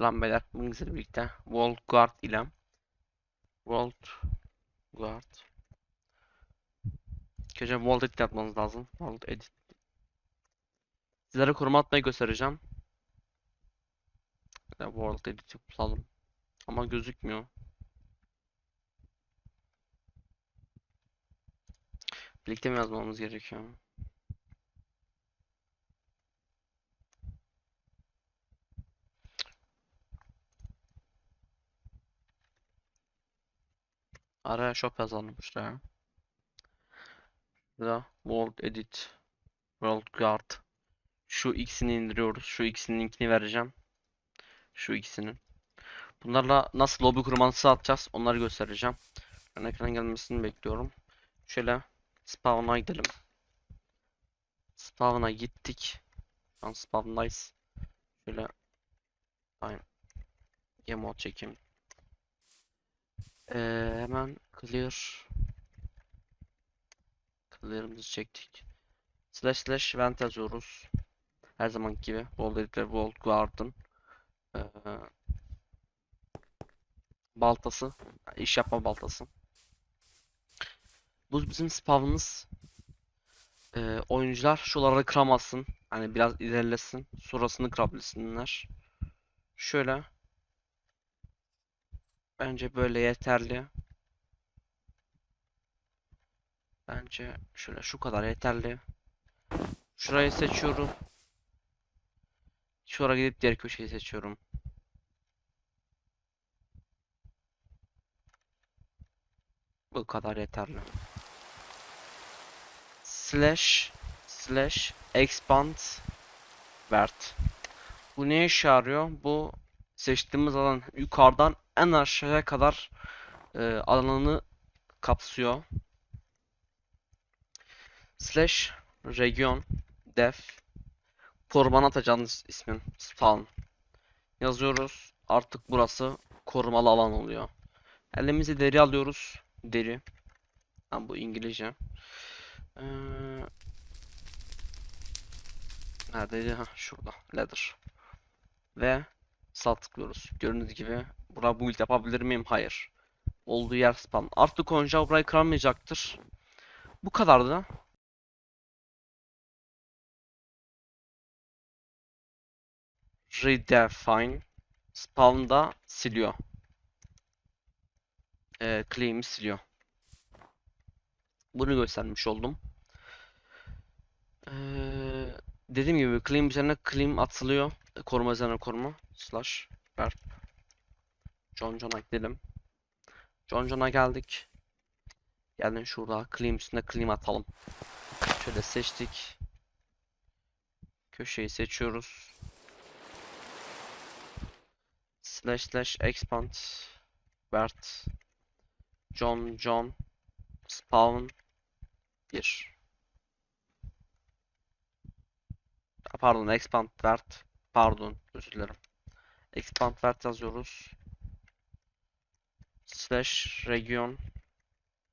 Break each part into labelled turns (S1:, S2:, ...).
S1: Selam beyler. Bugün sizlerle birlikte World Guard ile World Guard Önce World Edit yapmanız lazım. World Edit. Sizlere koruma atmayı göstereceğim. World Edit yapalım. Ama gözükmüyor. Birlikte mi yazmamız gerekiyor? Araya shop yazalım işte ya. Burada World Edit World Guard Şu ikisini indiriyoruz. Şu ikisinin linkini vereceğim. Şu ikisinin. Bunlarla nasıl lobi kurmanızı atacağız onları göstereceğim. Ben ekrana gelmesini bekliyorum. Şöyle spawn'a gidelim. Spawn'a gittik. Spawn'dayız. Şöyle Aynen. Game çekeyim. Ee, hemen clear clear'ımızı çektik. Slash slash vent yazıyoruz. Her zaman gibi. World Editor, World Guard'ın ee, baltası. iş yapma baltası. Bu bizim spawnımız. Ee, oyuncular şuraları kıramasın. Hani biraz ilerlesin. Sonrasını kırabilsinler. Şöyle. Bence böyle yeterli. Bence şöyle şu kadar yeterli. Şurayı seçiyorum. Şuraya gidip diğer köşeyi seçiyorum. Bu kadar yeterli. Slash slash expand vert. Bu ne işe yarıyor? Bu seçtiğimiz alan yukarıdan en aşağıya kadar e, alanını kapsıyor. Slash region def korumanı atacağınız ismin spawn yazıyoruz. Artık burası korumalı alan oluyor. Elimize deri alıyoruz. Deri. Ha, bu İngilizce. Ee, neredeydi? Ha, şurada. Leather. Ve sağ tıklıyoruz. Gördüğünüz gibi buraya build yapabilir miyim? Hayır. Olduğu yer spam. Artık oyuncu burayı kıramayacaktır. Bu kadardı. Redefine spawn'da siliyor. Ee, claim'i siliyor. Bunu göstermiş oldum. Ee, dediğim gibi claim üzerine claim atılıyor. Koruma üzerine koruma. Slash verb. John John'a gidelim. John John'a geldik. Gelin şurada claim üstüne claim atalım. Şöyle seçtik. Köşeyi seçiyoruz. Slash slash expand Bert John John Spawn 1 Pardon expand Bert Pardon özür dilerim. Expand Bert yazıyoruz. Slash region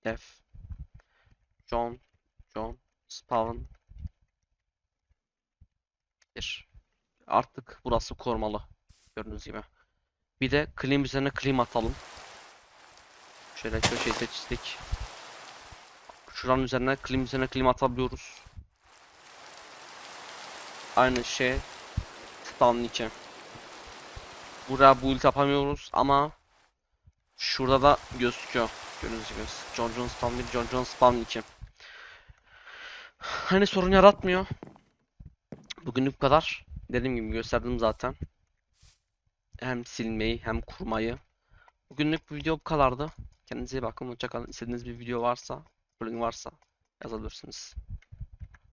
S1: def John John Spawn 1 Artık burası korumalı. Gördüğünüz gibi. Bir de claim üzerine claim atalım. Şöyle köşeyi seçtik. Şuranın üzerine claim üzerine claim atabiliyoruz. Aynı şey spawn için. Buraya build yapamıyoruz ama şurada da gözüküyor. Gördüğünüz gibi John John spawn 1, John John spawn 2. Hani sorun yaratmıyor. Bugünlük bu kadar. Dediğim gibi gösterdim zaten hem silmeyi hem kurmayı. Bugünlük bu video bu kadardı. Kendinize iyi bakın. Hoşçakalın. İstediğiniz bir video varsa, bölüm varsa yazabilirsiniz.